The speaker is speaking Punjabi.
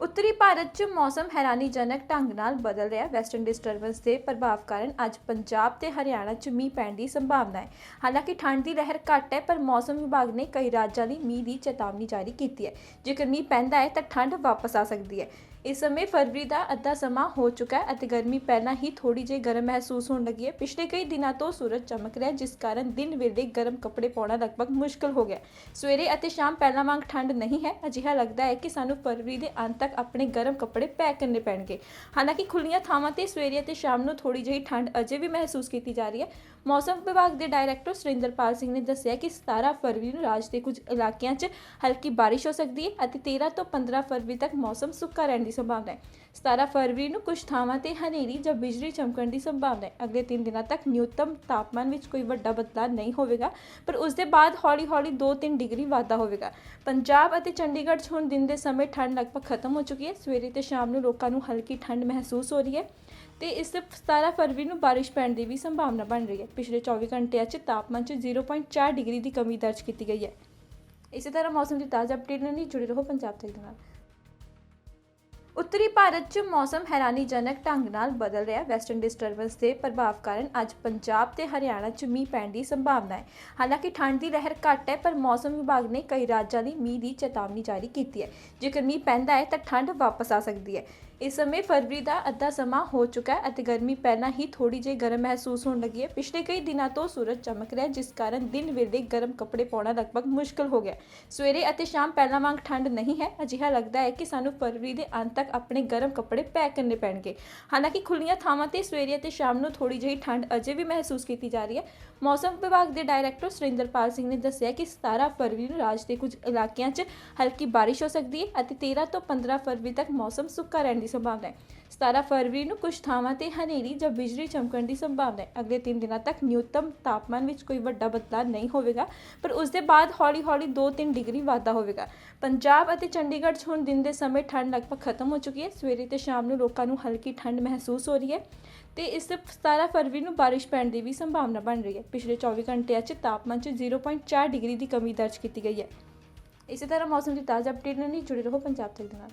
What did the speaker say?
ਉੱਤਰੀ ਭਾਰਤ 'ਚ ਮੌਸਮ ਹੈਰਾਨੀਜਨਕ ਢੰਗ ਨਾਲ ਬਦਲ ਰਿਹਾ ਵੈਸਟਰਨ ਡਿਸਟਰਬੈਂਸ ਦੇ ਪ੍ਰਭਾਵ ਕਾਰਨ ਅੱਜ ਪੰਜਾਬ ਤੇ ਹਰਿਆਣਾ 'ਚ ਮੀਂਹ ਪੈਣ ਦੀ ਸੰਭਾਵਨਾ ਹੈ। ਹਾਲਾਂਕਿ ਠੰਡ ਦੀ ਲਹਿਰ ਘੱਟ ਹੈ, ਪਰ ਮੌਸਮ ਵਿਭਾਗ ਨੇ ਕਈ ਰਾਜਾਂ ਲਈ ਮੀਂਹ ਦੀ ਚੇਤਾਵਨੀ ਜਾਰੀ ਕੀਤੀ ਹੈ। ਜੇਕਰ ਮੀਂਹ ਪੈਂਦਾ ਹੈ ਤਾਂ ਠੰਡ ਵਾਪਸ ਆ ਸਕਦੀ ਹੈ। ਇਸ ਸਮੇਂ ਫਰਵਰੀ ਦਾ ਅੱਧਾ ਸਮਾਂ ਹੋ ਚੁੱਕਾ ਹੈ ਅਤੇ ਗਰਮੀ ਪਹਿਲਾਂ ਹੀ ਥੋੜੀ ਜਿਹੀ ਗਰਮ ਮਹਿਸੂਸ ਹੋਣ ਲੱਗੀ ਹੈ। ਪਿਛਲੇ ਕਈ ਦਿਨਾਂ ਤੋਂ ਸੂਰਜ ਚਮਕ ਰਿਹਾ ਜਿਸ ਕਾਰਨ ਦਿਨ ਵੇਲੇ ਗਰਮ ਕੱਪੜੇ ਪਾਉਣਾ ਲਗਭਗ ਮੁਸ਼ਕਲ ਹੋ ਗਿਆ ਸਵੇਰੇ ਅਤੇ ਸ਼ਾਮ ਪਹਿਲਾਂ ਵਾਂਗ ਠੰਡ ਨਹੀਂ ਹੈ। ਅਜਿਹਾ ਲੱਗਦਾ ਹੈ ਕਿ ਸਾਨੂੰ ਫਰਵਰੀ ਦੇ ਅੰਤ ਤੱਕ ਆਪਣੇ ਗਰਮ ਕੱਪੜੇ ਪੈਕ ਕਰਨੇ ਪੈਣਗੇ। ਹਾਲਾਂਕਿ ਖੁੱਲੀਆਂ ਥਾਵਾਂ ਤੇ ਸਵੇਰੇ ਅਤੇ ਸ਼ਾਮ ਨੂੰ ਥੋੜੀ ਜਿਹੀ ਠੰਡ ਅਜੇ ਵੀ ਮਹਿਸੂਸ ਕੀਤੀ ਜਾ ਰਹੀ ਹੈ। ਮੌਸਮ ਵਿਭਾਗ ਦੇ ਡਾਇਰੈਕਟਰ ਸੁਰਿੰਦਰਪਾਲ ਸਿੰਘ ਨੇ ਦੱਸਿਆ ਕਿ 17 ਫਰਵਰੀ ਨੂੰ ਰਾਜ ਦੇ ਕੁਝ ਇਲਾਕਿਆਂ 'ਚ ਹਲਕੀ ਬਾਰਿਸ਼ ਹੋ ਸਕਦੀ ਹੈ ਅਤੇ 13 ਤੋਂ 15 ਫਰਵਰੀ ਤੱਕ ਮੌਸਮ ਸੁੱਕਾ ਰਹਿਣ ਦੀ ਸੰਭਾਵਨਾ ਹੈ। 17 ਫਰਵਰੀ ਨੂੰ ਕੁਝ ਥਾਵਾਂ ਤੇ ਹਨੇਰੀ ਜਾਂ ਬਿਜਲੀ ਚਮਕਣ ਦੀ ਸੰਭਾਵਨਾ ਹੈ। ਅਗਲੇ 3 ਦਿਨਾਂ ਤੱਕ ਨਿਊਨਤਮ ਤਾਪਮਾਨ ਵਿੱਚ ਕੋਈ ਵੱਡਾ ਬਦਲਾਅ ਨਹੀਂ ਹੋਵੇਗਾ, ਪਰ ਉਸ ਦੇ ਬਾਅਦ ਹੌਲੀ-ਹੌਲੀ 2-3 ਡਿਗਰੀ ਵਾਧਾ ਹੋਵੇਗਾ। ਪੰਜਾਬ ਅਤੇ ਚੰਡੀਗੜ੍ਹ 'ਚ ਹੁਣ ਦਿਨ ਦੇ ਸਮੇਂ ਠੰਡ ਲਗਭਗ ਖਤਮ ਹੋ ਚੁੱਕੀ ਹੈ। ਸਵੇਰੇ ਤੇ ਸ਼ਾਮ ਨੂੰ ਲੋਕਾਂ ਨੂੰ ਹਲਕੀ ਠੰਡ ਮਹਿਸੂਸ ਹੋ ਰਹੀ ਹੈ ਤੇ ਇਸ 17 ਫਰਵਰੀ ਨੂੰ ਬਾਰਿਸ਼ ਪੈਣ ਦੀ ਵੀ ਸੰਭਾਵਨਾ ਬਣ ਰਹੀ ਹੈ। ਪਿਛਲੇ 24 ਘੰਟਿਆਂ 'ਚ ਤਾਪਮਾਨ 'ਚ 0.4 ਡਿਗਰੀ ਦੀ ਕਮੀ ਦਰਜ ਕੀਤੀ ਗਈ ਹੈ। ਇਸੇ ਤਰ੍ਹਾਂ ਮੌਸਮ ਦੀ ਤਾਜ਼ਾ ਅਪਡੇਟ ਲਈ ਜੁੜੇ ਰਹੋ ਪੰਜਾਬ ਤੱਕ ਦੇ ਨਾਲ ਉੱਤਰੀ ਭਾਰਤ 'ਚ ਮੌਸਮ ਹੈਰਾਨੀਜਨਕ ਢੰਗ ਨਾਲ ਬਦਲ ਰਿਹਾ ਵੈਸਟਰਨ ਡਿਸਟਰਬੈਂਸ ਦੇ ਪ੍ਰਭਾਵ ਕਾਰਨ ਅੱਜ ਪੰਜਾਬ ਤੇ ਹਰਿਆਣਾ 'ਚ ਮੀਂਹ ਪੈਣ ਦੀ ਸੰਭਾਵਨਾ ਹੈ। ਹਾਲਾਂਕਿ ਠੰਡ ਦੀ ਲਹਿਰ ਘੱਟ ਹੈ, ਪਰ ਮੌਸਮ ਵਿਭਾਗ ਨੇ ਕਈ ਰਾਜਾਂ ਲਈ ਮੀਂਹ ਦੀ ਚੇਤਾਵਨੀ ਜਾਰੀ ਕੀਤੀ ਹੈ। ਜੇਕਰ ਮੀਂਹ ਪੈਂਦਾ ਹੈ ਤਾਂ ਠੰਡ ਵਾਪਸ ਆ ਸਕਦੀ ਹੈ। ਇਸ ਸਮੇਂ ਫਰਵਰੀ ਦਾ ਅੱਧਾ ਸਮਾਂ ਹੋ ਚੁੱਕਾ ਹੈ ਅਤੇ ਗਰਮੀ ਪਹਿਲਾਂ ਹੀ ਥੋੜੀ ਜਿਹੀ ਗਰਮ ਮਹਿਸੂਸ ਹੋਣ ਲੱਗੀ ਹੈ। ਪਿਛਲੇ ਕਈ ਦਿਨਾਂ ਤੋਂ ਸੂਰਜ ਚਮਕ ਰਿਹਾ ਹੈ, ਜਿਸ ਕਾਰਨ ਦਿਨ ਵੇਲੇ ਗਰਮ ਕੱਪੜੇ ਪਾਉਣਾ ਲਗਭਗ ਮੁਸ਼ਕਲ ਹੋ ਗਿਆ ਹੈ। ਸਵੇਰੇ ਅਤੇ ਸ਼ਾਮ ਪਹਿਲਾਂ ਵਾਂਗ ਠੰਡ ਨਹੀਂ ਹੈ। ਅਜਿਹਾ ਲੱਗਦਾ ਹੈ ਕਿ ਸਾਨੂੰ ਫਰਵਰੀ ਦੇ ਅੰਤ ਤੱਕ ਆਪਣੇ ਗਰਮ ਕੱਪੜੇ ਪੈਕ ਕਰਨੇ ਪੈਣਗੇ। ਹਾਲਾਂਕਿ ਖੁੱਲੀਆਂ ਥਾਵਾਂ ਤੇ ਸਵੇਰੇ ਅਤੇ ਸ਼ਾਮ ਨੂੰ ਥੋੜੀ ਜਿਹੀ ਠੰਡ ਅਜੇ ਵੀ ਮਹਿਸੂਸ ਕੀਤੀ ਜਾ ਰਹੀ ਹੈ। ਮੌਸਮ ਵਿਭਾਗ ਦੇ ਡਾਇਰੈਕਟਰ ਸੁਰਿੰਦਰਪਾਲ ਸਿੰਘ ਨੇ ਦੱਸਿਆ ਕਿ 17 ਫਰਵਰੀ ਨੂੰ ਰਾਜ ਦੇ ਕੁਝ ਇਲਾਕਿਆਂ 'ਚ ਹਲਕੀ ਬਾਰਿਸ਼ ਹੋ ਸਕਦੀ ਹੈ ਅਤੇ 13 ਤੋਂ 15 ਫਰਵਰੀ ਤੱਕ ਮੌਸਮ ਸੁੱਕਾ ਰਹਿਣ ਦੀ ਸੰਭਾਵਨਾ ਹੈ। 17 ਫਰਵਰੀ ਨੂੰ ਕੁਝ ਥਾਵਾਂ ਤੇ ਹਨੇਰੀ ਜਾਂ ਬਿਜਲੀ ਚਮਕਣ ਦੀ ਸੰਭਾਵਨਾ ਹੈ। ਅਗਲੇ 3 ਦਿਨਾਂ ਤੱਕ ਨਿਊਨਤਮ ਤਾਪਮਾਨ ਵਿੱਚ ਕੋਈ ਵੱਡਾ ਬਦਲਾਅ ਨਹੀਂ ਹੋਵੇਗਾ, ਪਰ ਉਸ ਦੇ ਬਾਅਦ ਹੌਲੀ-ਹੌਲੀ 2-3 ਡਿਗਰੀ ਵਾਧਾ ਹੋਵੇਗਾ। ਪੰਜਾਬ ਅਤੇ ਚੰਡੀਗੜ੍ਹ 'ਚ ਹੁਣ ਦਿਨ ਦੇ ਸਮੇਂ ਠੰਡ ਲਗਭਗ ਖਤਮ ਹੋ ਚੁੱਕੀ ਹੈ। ਸਵੇਰੇ ਤੇ ਸ਼ਾਮ ਨੂੰ ਲੋਕਾਂ ਨੂੰ ਹਲਕੀ ਠੰਡ ਮਹਿਸੂਸ ਹੋ ਰਹੀ ਹੈ ਤੇ ਇਸ 17 ਫਰਵਰੀ ਨੂੰ ਬਾਰਿਸ਼ ਪੈਣ ਦੀ ਵੀ ਸੰਭਾਵਨਾ ਬਣ ਰਹੀ ਹੈ। ਪਿਛਲੇ 24 ਘੰਟਿਆਂ 'ਚ ਤਾਪਮਾਨ 'ਚ 0.4 ਡਿਗਰੀ ਦੀ ਕਮੀ ਦਰਜ ਕੀਤੀ ਗਈ ਹੈ। ਇਸੇ ਤਰ੍ਹਾਂ ਮੌਸਮ ਦੀ ਤਾਜ਼ਾ ਅਪਡੇਟ ਲਈ ਜੁੜੇ ਰਹੋ ਪੰਜਾਬ ਤੱਕ ਦੇ ਨਾਲ।